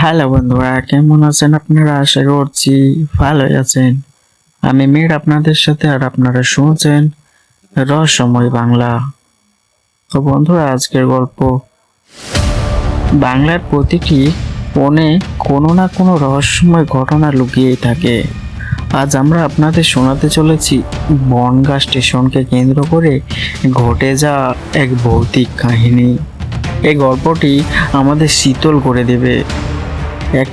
Hello বন্ধুরা কেমন আছেন আপনারা? আশা করছি ভালোই আছেন। আমি মির আপনাদের সাথে আর আপনারা শুনছেন রহস্যময় বাংলা। তো বন্ধুরা আজকের গল্প। বাংলার প্রতিটি কোণে কোনো না কোনো রহস্যময় ঘটনা লুকিয়েই থাকে। আজ আমরা আপনাদের শোনাতে চলেছি বনগা স্টেশনকে কেন্দ্র করে ঘটে যাওয়া এক ভৌতিক কাহিনী। এই গল্পটি আমাদের শীতল করে দেবে। এক,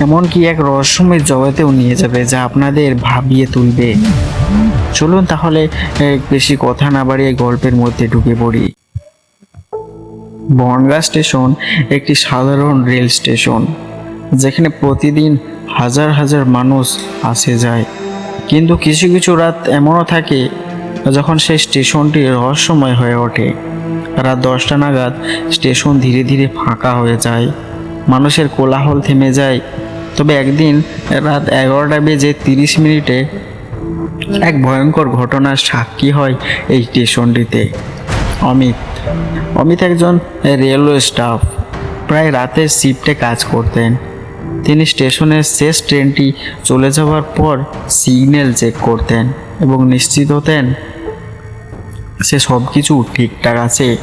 এমনকি এক রহস্যময় জগতেও নিয়ে যাবে যা আপনাদের ভাবিয়ে তুলবে। চলুন তাহলে বেশি কথা না বাড়িয়ে গল্পের মধ্যে ঢুকে পড়ি। বনগা স্টেশন একটি সাধারণ রেল স্টেশন, যেখানে প্রতিদিন হাজার হাজার মানুষ আসে যায়। কিন্তু কিছু কিছু রাত এমনও থাকে যখন সেই স্টেশনটি রহস্যময় হয়ে ওঠে। রাত দশটা নাগাদ স্টেশন ধীরে ধীরে ফাঁকা হয়ে যায়। মানুষের কোলাহল থেমে যায়। তবে একদিন রাত এগারোটা বেজে তিরিশ মিনিটে এক ভয়ঙ্কর ঘটনার সাক্ষী হয় এই স্টেশনটিতে। অমিত। অমিত একজন রেলওয়ে স্টাফ। প্রায় রাতের শিফটে কাজ করতেন। তিনি স্টেশনের শেষ ট্রেনটি চলে যাওয়ার পর সিগন্যাল চেক করতেন এবং নিশ্চিত হতেন সে সব কিছু ঠিকঠাক আছে।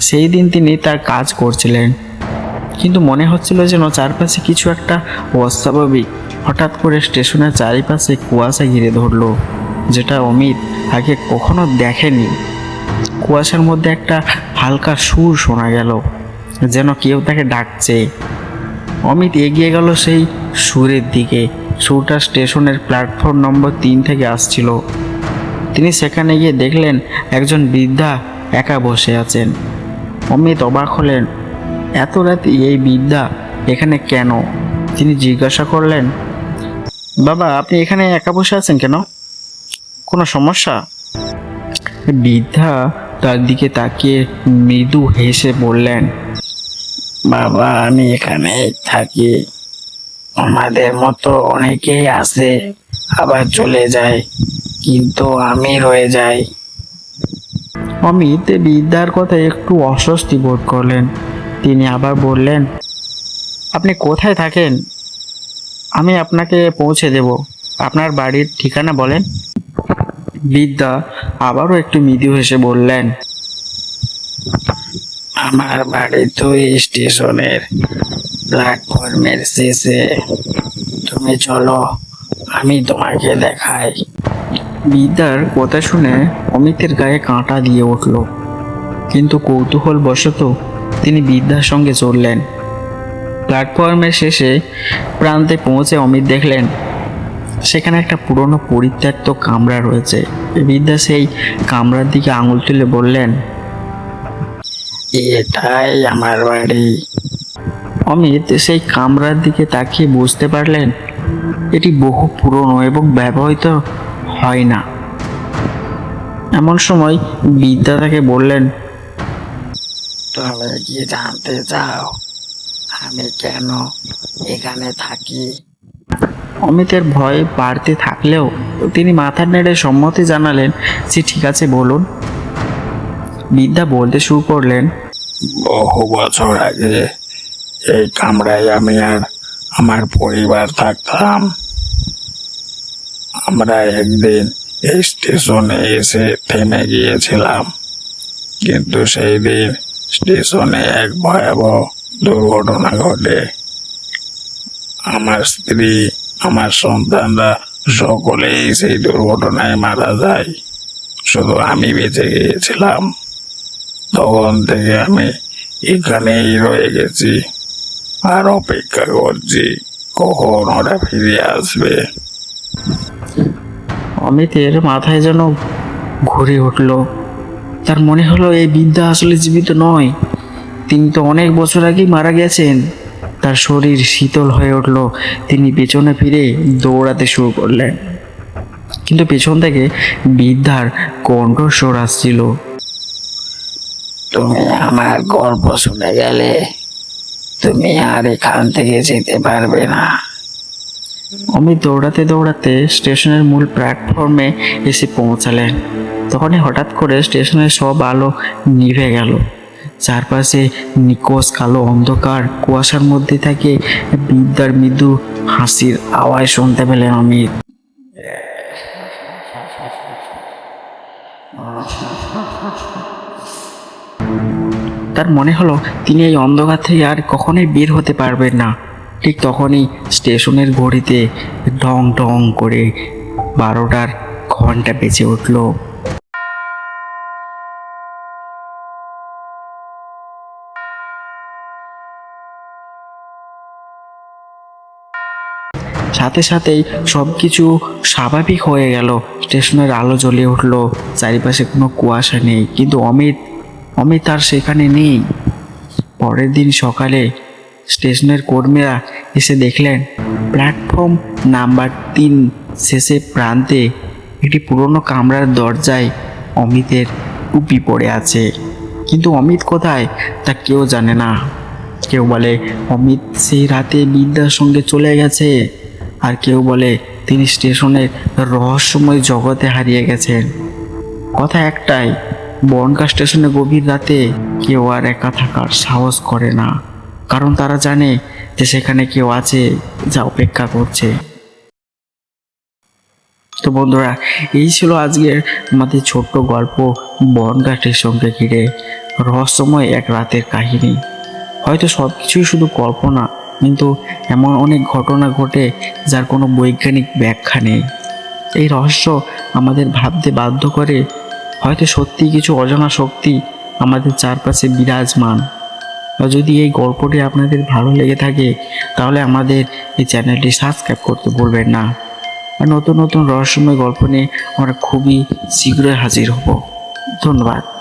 সেই দিন তিনি তার কাজ করছিলেন। কিন্তু মনে হচ্ছিল যেন চারপাশে কিছু একটা অস্বাভাবিক। হঠাৎ করে স্টেশনের চারিপাশে কুয়াশা ঘিরে ধরলো, যেটা অমিত আগে কখনো দেখেনি। কুয়াশার মধ্যে একটা হালকা সুর শোনা গেল, যেন কেউ তাকে ডাকছে। অমিত এগিয়ে গেল সেই সুরের দিকে। সুরটা স্টেশনের প্ল্যাটফর্ম নম্বর তিন থেকে আসছিল। তিনি সেখানে গিয়ে দেখলেন একজন বৃদ্ধা একা বসে আছেন। অমিত অবাক হলেন এত রাতে এই বিদ্যা এখানে কেন? তিনি জিজ্ঞাসা করলেন, বাবা, আপনি এখানে একা বসে আছেন কেন? কোনো সমস্যা? বৃদ্ধা তার দিকে তাকিয়ে মৃদু হেসে বললেন, বাবা, আমি এখানে থাকি। আমাদের মতো অনেকেই আসে আবার চলে যায়, কিন্তু আমি রয়ে যাই। অমিত বিদ্যার কথা একটু অস্বস্তি বোধ করলেন। তিনি আবার বললেন, আপনি কোথায় থাকেন? আমি আপনাকে পৌঁছে দেব। আপনার বাড়ির ঠিকানা বলেন? বিদ্যা আবারও একটু মৃদু হেসে বললেন, আমার বাড়ি তো স্টেশনের প্ল্যাটফর্মের শেষে। তুমি চলো, আমি তোমাকে দেখাই। বিদ্যার কথা শুনে অমিতের গায়ে কাঁটা দিয়ে উঠল। কিন্তু কৌতূহল বশত তিনি বিদ্যার সঙ্গে চললেন প্ল্যাটফর্মের শেষে প্রান্তে পৌঁছে অমিত দেখলেন, সেখানে একটা পুরনো পরিত্যক্ত কামরা রয়েছে। বিদ্যা সেই কামরার দিকে আঙুল তুলে বললেন, এটাই আমার বাড়ি। অমিত সেই কামরার দিকে তাকিয়ে বুঝতে পারলেন, এটি বহু পুরনো এবং ব্যবহৃত হয় না। এমন সময় বিদ্যা তাকে বললেন তবে কি জানতে চাও আমি কেন এখানে থাকি? অমিতের ভয় বাড়তে থাকলেও তিনি মাথা নেড়ে সম্মতি জানালেন যে ঠিক আছে বলুন। বিদ্যা বলতে শুরু করলেন বহু বছর আগে এই কামরায় আমি আর আমার পরিবার থাকতাম। আমরা একদিন এই স্টেশনে এসে থেমে গিয়েছিলাম। কিন্তু সেই দিন স্টেশনে এক ভয়াবহ দুর্ঘটনা ঘটে। আমার স্ত্রী, আমার সন্তানরা সকলেই সেই দুর্ঘটনায় মারা যায়। শুধু আমি বেঁচে গিয়েছিলাম। তখন থেকে আমি এখানেই রয়ে গেছি। আর অপেক্ষা করছি, কখন ওরা ফিরে আসবে। অমিতের মাথায় যেন ঘুরে উঠল। তার মনে হলো এই বৃদ্ধা আসলে জীবিত নয়। তিনি তো অনেক বছর আগেই মারা গেছেন। তার শরীর শীতল হয়ে উঠল। তিনি পেছনে ফিরে দৌড়াতে শুরু করলেন। কিন্তু পেছন থেকে বৃদ্ধার কণ্ঠস্বর আসছিল। তুমি আমার গল্প শুনে গেলে তুমি আর এখান থেকে যেতে পারবে না। অমিত দৌড়াতে দৌড়াতে স্টেশনের মূল প্ল্যাটফর্মে এসে পৌঁছালেন। তখনই হঠাৎ করে স্টেশনের সব আলো নিভে গেল। চারপাশে নিকোষ কালো অন্ধকার কুয়াশার মধ্যে থাকে বিদ্যার মৃদু হাসির আওয়াজ শুনতে পেলেন অমিত। তার মনে হলো তিনি এই অন্ধকার থেকে আর কখনোই বের হতে পারবেন না। ঠিক তখনই স্টেশনের ঘড়িতে ঢং ঢং করে বারোটার ঘণ্টা বেঁচে উঠল। সাথে সাথেই সব কিছু স্বাভাবিক হয়ে গেল। স্টেশনের আলো জ্বলে উঠল। চারিপাশে কোনো কুয়াশা নেই। কিন্তু অমিত অমিত আর সেখানে নেই। পরের দিন সকালে স্টেশনের কর্মীরা এসে দেখলেন, প্ল্যাটফর্ম নাম্বার তিন শেষে প্রান্তে একটি পুরনো কামরার দরজায় অমিতের টুপি পড়ে আছে। কিন্তু অমিত কোথায় তা কেউ জানে না। কেউ বলে, অমিত সেই রাতে বিদ্যার সঙ্গে চলে গেছে। আর কেউ বলে, তিনি স্টেশনের রহস্যময় জগতে হারিয়ে গেছেন। কথা একটাই, বনগা স্টেশনে গভীর রাতে কেউ আর একা থাকার সাহস করে না। কারণ তারা জানে যে সেখানে কেউ আছে যা অপেক্ষা করছে। তো বন্ধুরা, এই ছিল আজকের আমাদের ছোট্ট গল্প বনগা স্টেশনকে ঘিরে। রহস্যময় এক রাতের কাহিনী। হয়তো সব কিছুই শুধু কল্পনা কিন্তু এমন অনেক ঘটনা ঘটে যার কোনো বৈজ্ঞানিক ব্যাখ্যা নেই। এই রহস্য আমাদের ভাবতে বাধ্য করে। হয়তো সত্যি কিছু অজানা শক্তি আমাদের চারপাশে বিরাজমান। যদি এই গল্পটি আপনাদের ভালো লেগে থাকে, তাহলে আমাদের এই চ্যানেলটি সাবস্ক্রাইব করতে ভুলবেন না। আর নতুন নতুন রহস্যময় গল্প নিয়ে আমরা খুবই শীঘ্রই হাজির হব। ধন্যবাদ।